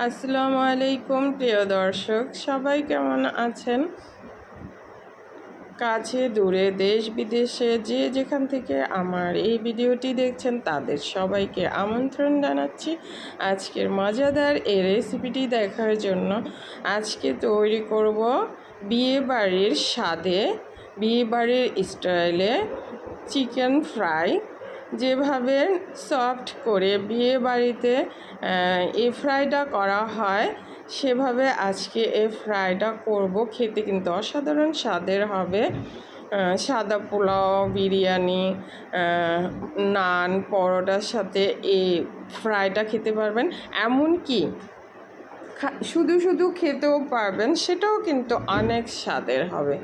আসসালামু আলাইকুম, প্রিয় দর্শক। সবাই কেমন আছেন? কাছে, দূরে, দেশ বিদেশে, যে যেখান থেকে আমার এই ভিডিওটি দেখছেন, তাদের সবাইকে আমন্ত্রণ জানাচ্ছি আজকের মজাদার এই রেসিপিটি দেখার জন্য। আজকে তৈরি করব বিয়ে বাড়ির স্বাদে বিয়ে বাড়ির স্টাইলে চিকেন ফ্রাই যেভাবে সফট করে বিয়ে বাড়িতে এই ফ্রাইটা করা হয়, সেভাবে আজকে এ ফ্রাইটা করব। খেতে কিন্তু অসাধারণ স্বাদের হবে। সাদা পোলাও, বিরিয়ানি নান, পরোটার সাথে এই ফ্রাইটা খেতে পারবেন। এমনকি শুধু শুধু খেতেও পারবেন, সেটাও কিন্তু অনেক স্বাদের হবে।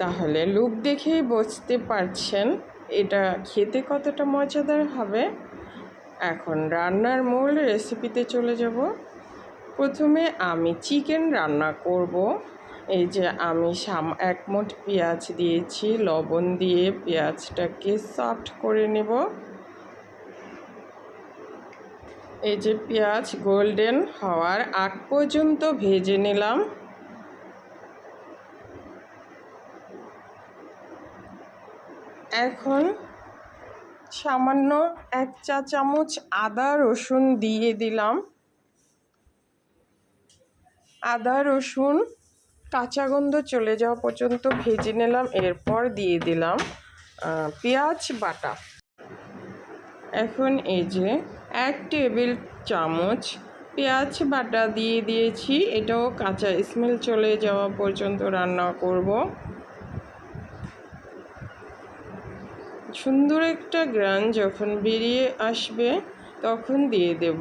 তাহলে লুক দেখেই বুঝতে পারছেন। এটা খেতে কতটা মজাদার হবে? এখন রান্নার মূল রেসিপিতে চলে যাব। প্রথমে আমি চিকেন রান্না করব। এই যে আমি সাম, এক মুঠ পেঁয়াজ দিয়েছি, লবণ দিয়ে পেঁয়াজটাকে সফট করে নেব। এই যে পেঁয়াজ গোল্ডেন হওয়ার আগ পর্যন্ত ভেজে নিলাম। এখন সামান্য এক চা চামচ আদা রসুন দিয়ে দিলাম। আদা রসুন কাঁচা গন্ধ চলে যাওয়া পর্যন্ত ভেজে নিলাম, এরপর দিয়ে দিলাম পেঁয়াজ বাটা। এখন এই যে এক টেবিল চামচ পেঁয়াজ বাটা দিয়ে দিয়েছি, এটাও কাঁচা স্মেল চলে যাওয়া পর্যন্ত রান্না করব। সুন্দর একটা গ্রান যখন বেরিয়ে আসবে, তখন দিয়ে দেব।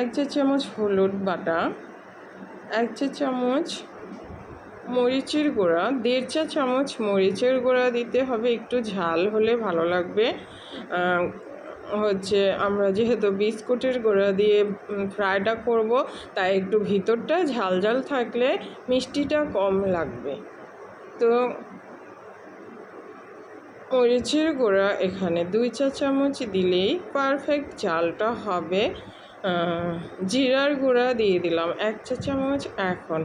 এক চা চামচ হলুদ বাটা, এক চা চামচ মরিচের গুঁড়া, দেড় চা চামচ মরিচের গুঁড়া দিতে হবে, একটু ঝাল হলে ভালো লাগবে। হচ্ছে আমরা যেহেতু বিস্কুটের গোড়া দিয়ে ফ্রাইটা করব, তাই একটু ভিতরটা ঝাল ঝাল থাকলে মিষ্টিটা কম লাগবে। তো মরিচের গোড়া এখানে দুই চা চামচ দিলেই পারফেক্ট ঝালটা হবে। জিরার গুঁড়া দিয়ে দিলাম এক চা চামচ এখন।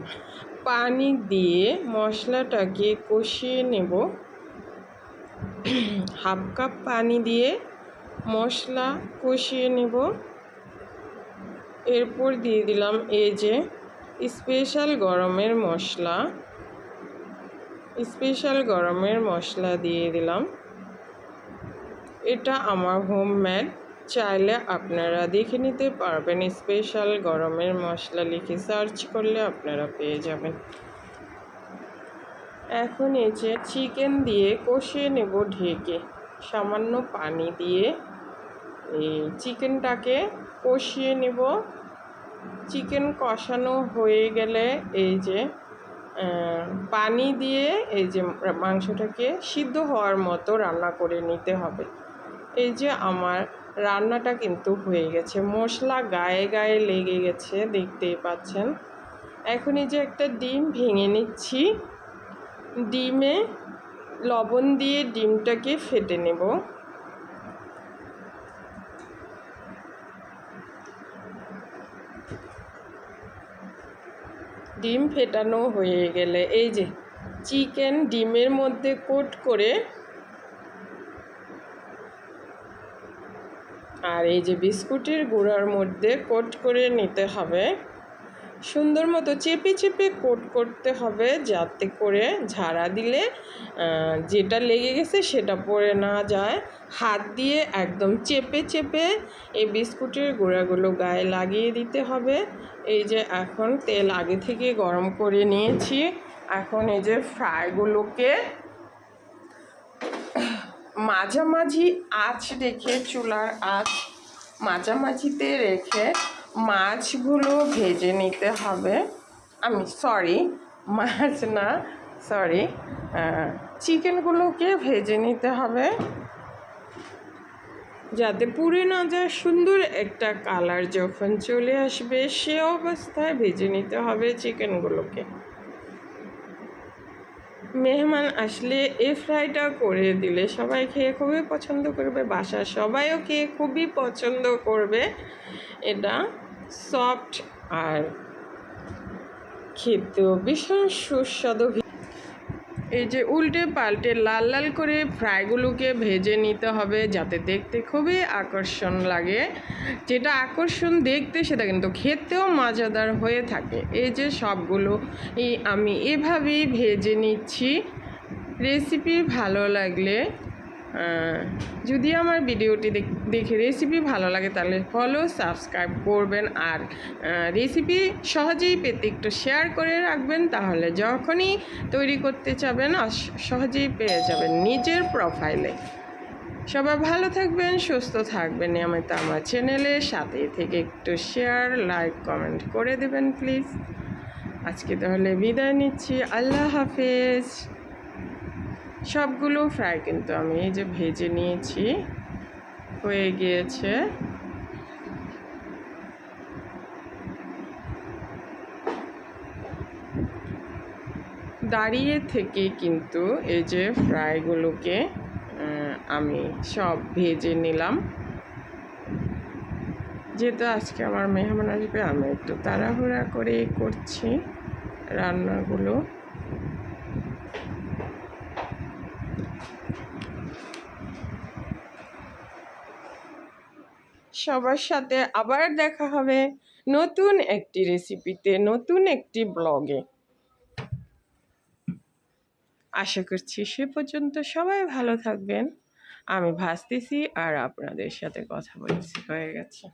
পানি দিয়ে মশলাটাকে কষিয়ে নেব। হাফ কাপ পানি দিয়ে মশলা কষিয়ে নেব। এরপর দিয়ে দিলাম এই যে স্পেশাল গরমের মশলা। স্পেশাল গরমের মশলা দিয়ে দিলাম। এটা আমার হোমমেড চাইলে আপনারা দেখে নিতে পারবেন স্পেশাল গরমের মশলা লিখে সার্চ করলে আপনারা পেয়ে যাবেন। এখন এই যে চিকেন দিয়ে কষিয়ে নেব ঢেকে। সামান্য পানি দিয়ে এই চিকেনটাকে কষিয়ে নেব। চিকেন কষানো হয়ে গেলে এই যে পানি দিয়ে এই যে মাংসটাকে সিদ্ধ হওয়ার মতো রান্না করে নিতে হবে। এই যে আমার রান্নাটা কিন্তু হয়ে গেছে। মশলা গায়ে গায়ে লেগে গেছে, দেখতেই পাচ্ছেন। এখন এই যে একটা ডিম ভেঙে নিচ্ছি। ডিমে লবণ দিয়ে ডিমটাকে ফেটে নেব। ডিম ফেটানো হয়ে গেলে, এই যে, চিকেন ডিমের মধ্যে কোট করে আর এই যে বিস্কুটের গুঁড়ার মধ্যে কোট করে নিতে হবে। সুন্দর মতো চেপে চেপে কোট করতে হবে যাতে করে ঝাড়া দিলে যেটা লেগে গেছে সেটা পড়ে না যায়। হাত দিয়ে একদম চেপে চেপে এই বিস্কুটের গোড়াগুলো গায়ে লাগিয়ে দিতে হবে। এই যে এখন তেল আগে থেকে গরম করে নিয়েছি। এখন এই যে ফ্রাইগুলোকে মাঝামাঝি আঁচ রেখে, চুলার আঁচ মাঝামাঝিতে রেখে মাছগুলো ভেজে নিতে হবে। আমি সরি মাছ না সরি চিকেনগুলোকে ভেজে নিতে হবে। যাতে পুড়ে না যায় সুন্দর একটা কালার যখন চলে আসবে, সে অবস্থায় ভেজে নিতে হবে চিকেনগুলোকে মেহমান আসলে এই ফ্রাইটা করে দিলে সবাই খেয়ে খুবই পছন্দ করবে, বাসার সবাইও খেয়ে খুবই পছন্দ করবে। এটা সফট আর খেতেও ভীষণ সুস্বাদু এই যে উল্টে পাল্টে লাল লাল করে ফ্রাইগুলোকে ভেজে নিতে হবে যাতে দেখতে খুবই আকর্ষণ লাগে। যেটা আকর্ষণ দেখতে সেটা কিন্তু খেতেও মজাদার হয়ে থাকে। এই যে সবগুলো এই আমি এভাবেই ভেজে নিচ্ছি। রেসিপি ভালো লাগলে যদি আমার ভিডিওটি দেখ- রেসিপি ভালো লাগে, তাহলে ফলো সাবস্ক্রাইব করবেন আর রেসিপি সহজেই পেতে একটু শেয়ার করে রাখবেন, তাহলে যখনই তৈরি করতে চাবেন সহজেই পেয়ে যাবেন নিজের প্রোফাইলে সবাই ভালো থাকবেন, সুস্থ থাকবেন নিয়মিত আমার চ্যানেলের সাথে থেকে একটু শেয়ার লাইক কমেন্ট করে দেবেন প্লিজ আজকে তাহলে বিদায় নিচ্ছি। আল্লাহ হাফেজ। সবগুলো ফ্রাই কিন্তু আমি এই যে ভেজে নিয়েছি। হয়ে গিয়েছে। দাঁড়িয়ে থেকে কিন্তু এই যে ফ্রাইগুলোকে আমি সব ভেজে নিলাম। যেহেতু আজকে আমার মেহমান আসবে, আমি একটু তাড়াহুড়া করে করছি রান্নাগুলো। সবার সাথে আবার দেখা হবে নতুন একটি রেসিপিতে নতুন একটি ব্লগে আশা করছি সে পর্যন্ত সবাই ভালো থাকবেন। আমি ভাসতেছি আর আপনাদের সাথে কথা বলছি, হয়ে গেছে।